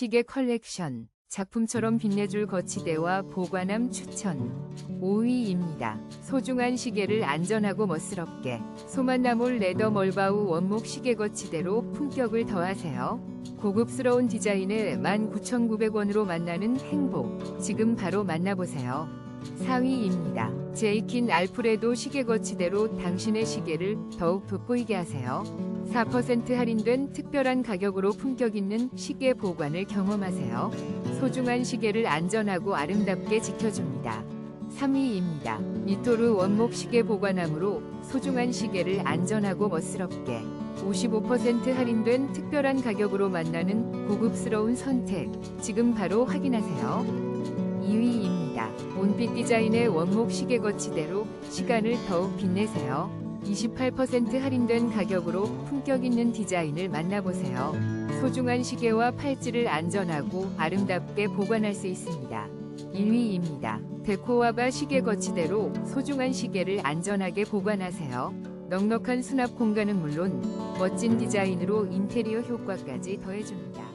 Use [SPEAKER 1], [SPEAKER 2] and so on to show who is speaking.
[SPEAKER 1] 시계 컬렉션, 작품처럼 빛내줄 거치대와 보관함 추천. 5위입니다. 소중한 시계를 안전하고 멋스럽게 소만나몰 레더 멀바우 원목 시계 거치대로 품격을 더하세요. 고급스러운 디자인에 19,900원으로 만나는 행복. 지금 바로 만나보세요. 4위입니다. 제이킨 알프레도 시계 거치대로 당신의 시계를 더욱 돋보이게 하세요. 4% 할인된 특별한 가격으로 품격 있는 시계 보관을 경험하세요. 소중한 시계를 안전하고 아름답게 지켜줍니다. 3위입니다. 니토르 원목 시계 보관함으로 소중한 시계를 안전하고 멋스럽게 55% 할인된 특별한 가격으로 만나는 고급스러운 선택. 지금 바로 확인하세요. 2위입니다. 온빛 디자인의 원목 시계 거치대로 시간을 더욱 빛내세요. 28% 할인된 가격으로 품격 있는 디자인을 만나보세요. 소중한 시계와 팔찌를 안전하고 아름답게 보관할 수 있습니다. 1위입니다. 데코와바 시계 거치대로 소중한 시계를 안전하게 보관하세요. 넉넉한 수납 공간은 물론 멋진 디자인으로 인테리어 효과까지 더해줍니다.